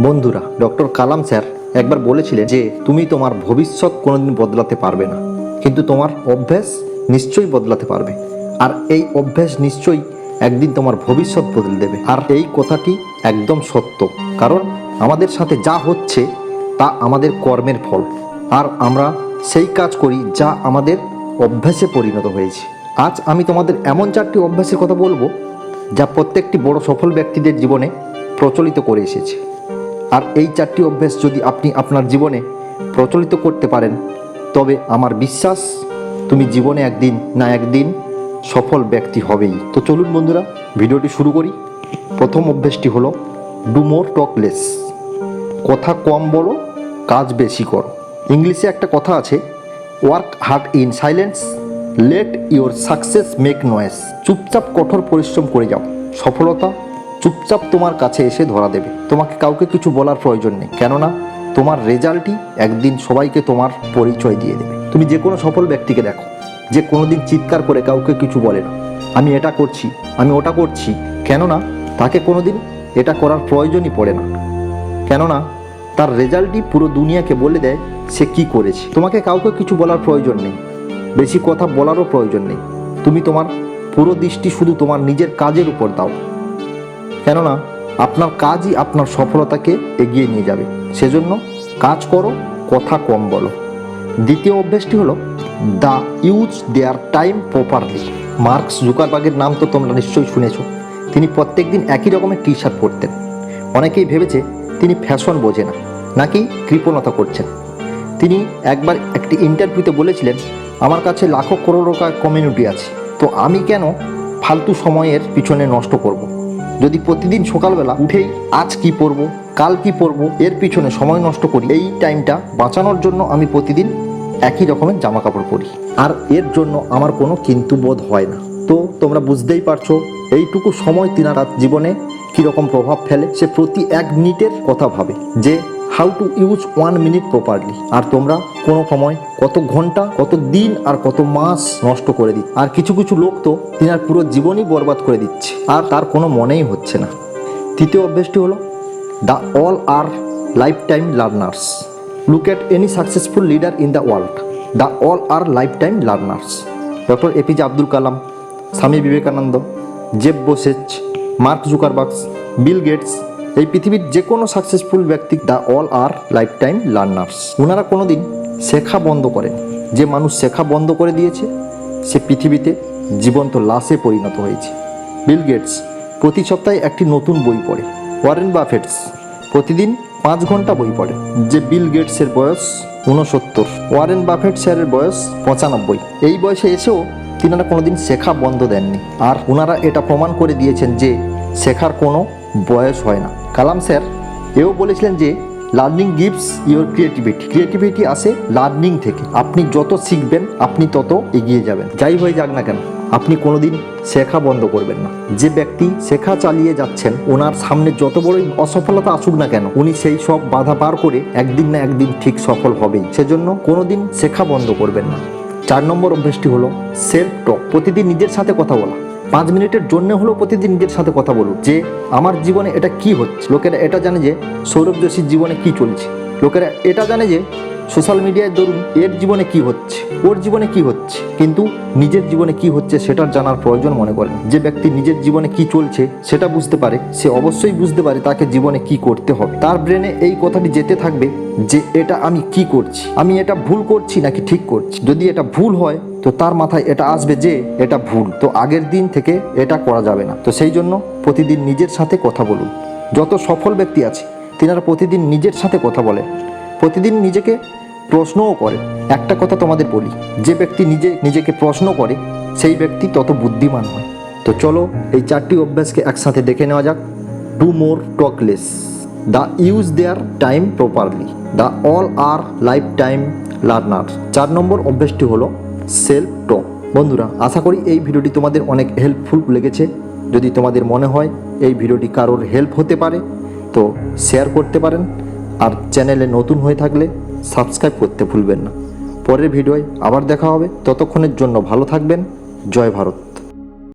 বন্ধুরা, ডক্টর কালাম স্যার একবার বলেছিলেন যে, তুমি তোমার ভবিষ্যৎ কোনোদিন বদলাতে পারবে না। কিন্তু তোমার অভ্যাস নিশ্চয়ই বদলাতে পারবে। আর এই অভ্যাস নিশ্চয়ই একদিন তোমার ভবিষ্যৎ বদলে দেবে। আর এই কথাটি একদম সত্য। কারণ আমাদের সাথে যা হচ্ছে, তা আমাদের কর্মের ফল। আর আমরা সেই কাজ করি যা আমাদের অভ্যাসে পরিণত হয়েছে। আজ আমি তোমাদের এমন চারটি অভ্যাসের কথা বলব, যা প্রত্যেকটি বড় সফল ব্যক্তিদের জীবনে প্রচলিত করে এসেছে। আর এই চারটি অভ্যাস যদি আপনি আপনার জীবনে প্রচলিত করতে পারেন, তবে আমার বিশ্বাস, তুমি জীবনে একদিন না একদিন সফল ব্যক্তি হবেই। তো চলুন বন্ধুরা, ভিডিওটি শুরু করি। প্রথম অভ্যাসটি হলো ডু মোর টকলেস কথা কম বলো, কাজ বেশি করো। ইংলিশে একটা কথা আছে work hard in silence let your success make noise চুপচাপ কঠোর পরিশ্রম করে যাও। সফলতা চুপচাপ তোমার কাছে এসে ধরা দেবে। তোমাকে কাউকে কিছু বলার প্রয়োজন নেই, কেননা তোমার রেজাল্টই একদিন সবাইকে তোমার পরিচয় দিয়ে দেবে। তুমি যে কোনো সফল ব্যক্তিকে দেখো, যে কোনোদিন চিৎকার করে কাউকে কিছু বলে না। আমি এটা করছি, আমি ওটা করছি, কেননা তাকে কোনোদিন এটা করার প্রয়োজনই পড়ে না। কেননা তার রেজাল্টই পুরো দুনিয়াকে বলে দেয় সে কি করেছে। তোমাকে কাউকে কিছু বলার প্রয়োজন নেই, বেশি কথা বলারও প্রয়োজন নেই। তুমি তোমার পুরো দৃষ্টি শুধু তোমার নিজের কাজের উপর দাও। কেননা, আপনার কাজই আপনার সফলতাকে এগিয়ে নিয়ে যাবে। সেজন্য কাজ করো, কথা কম বলো। দ্বিতীয় অভ্যাসটি হলো the use their time properly. Marks জুকারবাগের নাম তো তোমরা নিশ্চয়ই শুনেছো। তিনি প্রত্যেকদিন একই রকমের টি শার্ট পরতেন। অনেকেই ভেবেছে তিনি ফ্যাশন বোঝে না, নাকি কৃপণতা করছেন। তিনি একবার একটি ইন্টারভিউতে বলেছিলেন, আমার কাছে লাখো করোড় কমিউনিটি আছে, তো আমি কেন ফালতু সময়ের পিছনে নষ্ট করব। যদি প্রতিদিন সকালবেলা উঠেই আজ কি পরবো কাল কি পরবো এর পিছনে সময় নষ্ট করি, এই টাইমটা বাঁচানোর জন্য আমি প্রতিদিন একই রকমের জামা কাপড় পরি। আর এর জন্য আমার কোনো কিন্তু বোধ হয় না। তো তোমরা বুঝতেই পারছ, এইটুকু সময় তিনার জীবনে কীরকম প্রভাব ফেলে, সে প্রতি এক মিনিটের কথা ভাবে, যে how to use one minute properly আর তোমরা কোনো সময় কত ঘণ্টা, কত দিন আর কত মাস নষ্ট করে দিচ্ছে। আর কিছু কিছু লোক তো তিনার পুরো জীবনই বরবাদ করে দিচ্ছে। আর তার কোনো মনেই হচ্ছে না। তৃতীয় অভ্যেসটি হলো the all are lifetime learners look at any successful leader in the world the all are lifetime learners doctor APJ Abdul Kalam, Swami Vivekananda Jeff Bezos, Mark Zuckerberg Bill Gates এই পৃথিবীর যে কোনো সাকসেসফুল ব্যক্তি the all are life time learners ওনারা কোনো দিন শেখা বন্ধ করেন। যে মানুষ শেখা বন্ধ করে দিয়েছে, সে পৃথিবীতে জীবন্ত লাশে পরিণত হয়েছে। বিল গেটস প্রতি সপ্তাহে একটি নতুন বই পড়ে। ওয়ারেন বাফেটস প্রতিদিন পাঁচ ঘণ্টা বই পড়ে। যে বিল গেটসের বয়স ঊনসত্তর ওয়ারেন বাফেট স্যারের বয়স পঁচানব্বই। এই বয়সে এসেও তিনারা কোনোদিন শেখা বন্ধ দেননি। আর ওনারা এটা প্রমাণ করে দিয়েছেন যে শেখার কোনো বয়স হয় না। কালাম স্যার, এও বলেছিলেন যে learning gives your creativity creativity আসে লার্নিং থেকে। আপনি যত শিখবেন, আপনি তত এগিয়ে যাবেন। যাই হয়ে যাক না কেন, আপনি কোনোদিন শেখা বন্ধ করবেন না। যে ব্যক্তি শেখা চালিয়ে যাচ্ছেন, ওনার সামনে যত বড়ই অসফলতা আসুক না কেন, উনি সেই সব বাধা পার করে একদিন না একদিন ঠিক সফল হবেই। সেজন্য কোনোদিন শেখা বন্ধ করবেন না। চার নম্বর অভ্যেসটি হলো সেলফ টক প্রতিদিন নিজের সাথে কথা বলা। পাঁচ মিনিটের জন্য হলেও প্রতিদিন নিজের সাথে কথা বলুন যে, আমার জীবনে এটা কি হচ্ছে? লোকেরা এটা জানে যে, সৌরভ যোশীর জীবনে কি চলছে। লোকেরা এটা জানে যে, সোশ্যাল মিডিয়ায় ধরুন, এর জীবনে কি হচ্ছে, ওর জীবনে কি হচ্ছে, কিন্তু নিজের জীবনে কি হচ্ছে সেটা জানার প্রয়োজন মনে করেন। যে ব্যক্তি নিজের জীবনে কি চলছে সেটা বুঝতে পারে, সে অবশ্যই বুঝতে পারে তাকে জীবনে কি করতে হবে। তার ব্রেনে এই কথাটি যেতে থাকবে যে, এটা আমি কি করছি? আমি এটা ভুল করছি নাকি ঠিক করছি? যদি এটা ভুল হয় তো তার মাথায় এটা আসবে যে এটা ভুল। তো আগের দিন থেকে এটা করা যাবে না। তো সেই জন্য প্রতিদিন নিজের সাথে কথা বলুন। যত সফল ব্যক্তি আছে, তিনারা প্রতিদিন নিজের সাথে কথা বলেন প্রতিদিন নিজেকে প্রশ্নও করে। একটা কথা তোমাদের বলি, যে ব্যক্তি নিজে নিজেকে প্রশ্ন করে, সেই ব্যক্তি তত বুদ্ধিমান হয়। তো চলো এই চারটি অভ্যাসকে একসাথে দেখে নেওয়া যাক। Do more talk less the use their time properly the all are life time learner চার নম্বর অভ্যাসটি হলো সেলফ টক বন্ধুরা, আশা করি এই ভিডিওটি তোমাদের অনেক হেল্পফুল লেগেছে। যদি তোমাদের মনে হয় এই ভিডিওটি কারোর হেল্প হতে পারে, তো শেয়ার করতে পারেন। আর চ্যানেলে নতুন হয়ে থাকলে সাবস্ক্রাইব করতে ভুলবেন না। পরের ভিডিওয় আবার দেখা হবে। ততক্ষণের জন্য ভালো থাকবেন। জয় ভারত।